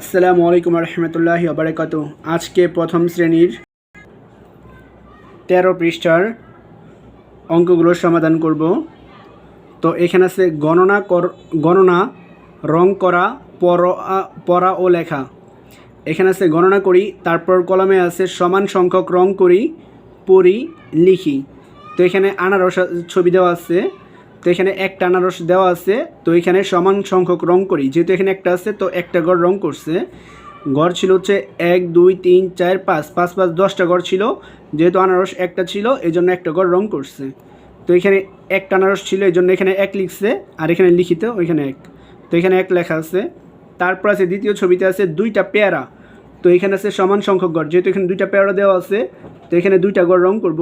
আসসালামু আলাইকুম রহমতুল্লাহি আবরাকাত আজকে প্রথম শ্রেণির তেরো পৃষ্ঠার অঙ্কগুলোর সমাধান করব। তো এখানে আছে গণনা কর, গণনা, রং করা পড়া পড়া ও লেখা। এখানে আছে গণনা করি, তারপর কলমে আছে সমান সংখ্যক রং করি, পড়ি, লিখি। তো এখানে আনারস ছবি দেওয়া আছে। তো এখানে একটা আনারস দেওয়া আছে, তো এখানে সমান সংখ্যক রং করি। যেহেতু এখানে একটা আছে, তো একটা ঘর রং করছে। ঘর ছিল হচ্ছে এক, দুই, তিন, চার, পাঁচ। পাঁচ পাঁচ, দশটা ঘর ছিল, যেহেতু আনারস একটা ছিল এই জন্য একটা ঘর রং করছে। তো এখানে একটা আনারস ছিল এই জন্য এখানে এক লিখছে, আর এখানে লিখিত ওইখানে এক। তো এখানে এক লেখা আছে। তারপর আছে দ্বিতীয় ছবিতে আছে দুইটা পেয়ারা। তো এখানে আছে সমান সংখ্যক গড়। যেহেতু এখানে দুইটা পেয়ারা দেওয়া আছে, তো এখানে দুইটা গড় রং করব।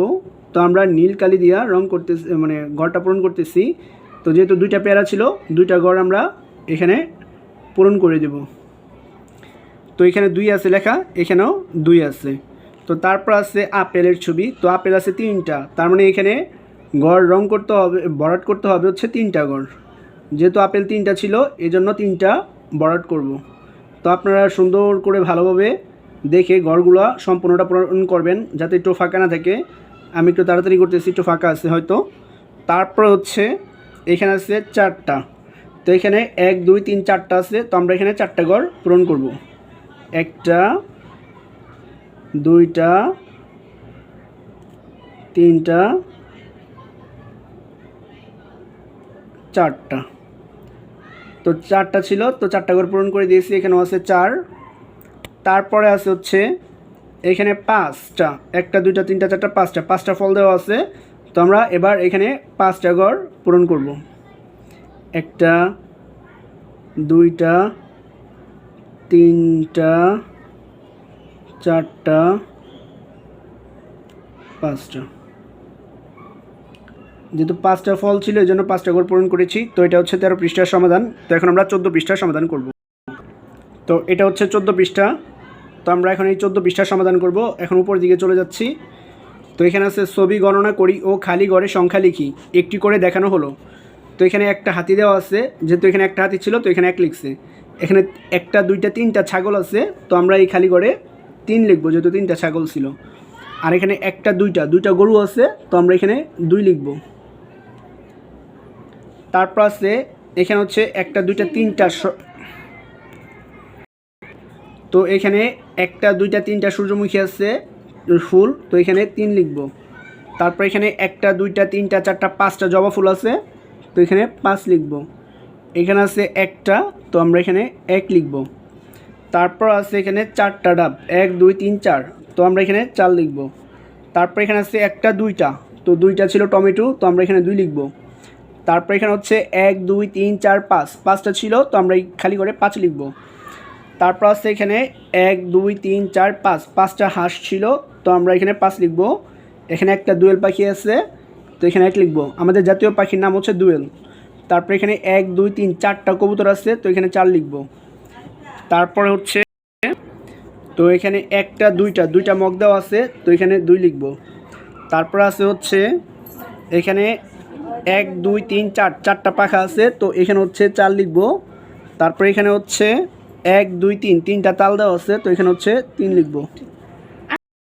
তো আমরা নীল কালি দিয়া রং করতেছি মানে গড়টা পূরণ করতেছি। তো যেহেতু দুইটা পেয়ারা ছিল, দুইটা গড় আমরা এখানে পূরণ করে দেব। তো এখানে দুই আছে লেখা, এখানেও দুই আছে। তো তারপর আছে আপেলের ছবি, তো আপেল আছে তিনটা। তার মানে এখানে গড় রং করতে হবে, বরাট করতে হবে হচ্ছে তিনটা গড় যেহেতু আপেল তিনটা ছিল এই জন্য তিনটা বরাট করব। তো আপনারা সুন্দর করে ভালোভাবে দেখে গড়গুলো সম্পূর্ণটা পূরণ করবেন, যাতে একটু ফাঁকা না থাকে। আমি একটু তাড়াতাড়ি করতেছি, একটু ফাঁকা আছে হয়তো। তারপর হচ্ছে, এখানে আছে চারটা। তো এখানে এক, দুই, তিন, চারটা আছে, তো আমরা এখানে চারটা ঘর পূরণ করব। একটা, দুইটা, তিনটা, চারটা। তো চারটা ছিল, তো চারটা ঘর পূরণ করে দিয়েছি, এখানেও আছে চার। তারপরে আছে হচ্ছে এখানে পাঁচটা, একটা, দুইটা, তিনটা, চারটা, পাঁচটা পাঁচটা ফল দেওয়া আছে। তো আমরা এবার এখানে পাঁচটা ঘর পূরণ করব। একটা, দুইটা, তিনটা, চারটা, পাঁচটা। যেহেতু পাঁচটা ফল ছিল, এই জন্য পাঁচটা করে পূরণ করেছি। তো এটা হচ্ছে তেরো পৃষ্ঠার সমাধান। তো এখন আমরা চোদ্দ পৃষ্ঠার সমাধান করব। তো এটা হচ্ছে চোদ্দ পৃষ্ঠা। তো আমরা এখন এই চোদ্দ পৃষ্ঠার সমাধান করব। এখন উপর দিকে চলে যাচ্ছি। তো এখানে আছে, ছবি গণনা করি ও খালি ঘরে সংখ্যা লিখি। একটি করে দেখানো হলো। তো এখানে একটা হাতি দেওয়া আছে, যেহেতু এখানে একটা হাতি ছিল, তো এখানে এক লিখছে। এখানে একটা, দুইটা, তিনটা ছাগল আছে, তো আমরা এই খালি ঘরে তিন লিখব, যেহেতু তিনটা ছাগল ছিল। আর এখানে একটা, দুইটা দুইটা গরু আছে, তো আমরা এখানে দুই লিখব। তারপর আছে, এখানে হচ্ছে একটা, দুইটা, তিনটা তো এখানে একটা, দুইটা, তিনটা সূর্যমুখী আছে, ফুল, তো এখানে তিন লিখব। তারপর এখানে একটা, দুইটা, তিনটা, চারটা, পাঁচটা জবা ফুল আছে, তো এখানে পাঁচ লিখব। এখানে আছে একটা, তো আমরা এখানে এক লিখব। তারপর আছে এখানে চারটা ডাব, এক, দুই, তিন, চার, তো আমরা এখানে চার লিখব। তারপর এখানে আছে একটা, দুইটা, তো দুইটা ছিল টমেটো, তো আমরা এখানে দুই লিখব। তারপর এখানে হচ্ছে এক, দুই, তিন, চার, পাঁচ, পাঁচটা ছিল, তো আমরা খালি করে পাঁচ লিখব। তারপর আছে এখানে এক, দুই, তিন, চার, পাঁচ। পাঁচটা হাঁস ছিল, তো আমরা এখানে পাঁচ লিখব। এখানে একটা দুয়েল পাখি আছে, তো এখানে এক লিখব। আমাদের জাতীয় পাখির নাম হচ্ছে দুয়েল। তারপর এখানে এক, দুই, তিন, চারটা কবুতর আছে, তো এখানে চার লিখব। তারপরে হচ্ছে, তো এখানে একটা, দুইটা দুইটা মগ দেওয়া আছে, তো এখানে দুই লিখব। তারপর আছে হচ্ছে, এখানে এক, দুই, তিন, চার, চারটা পাখা আছে, তো এখানে হচ্ছে চার লিখব। তারপর এখানে হচ্ছে এক দুই তিন তিনটা তাল দেওয়া আছে তো এখানে হচ্ছে তিন লিখব।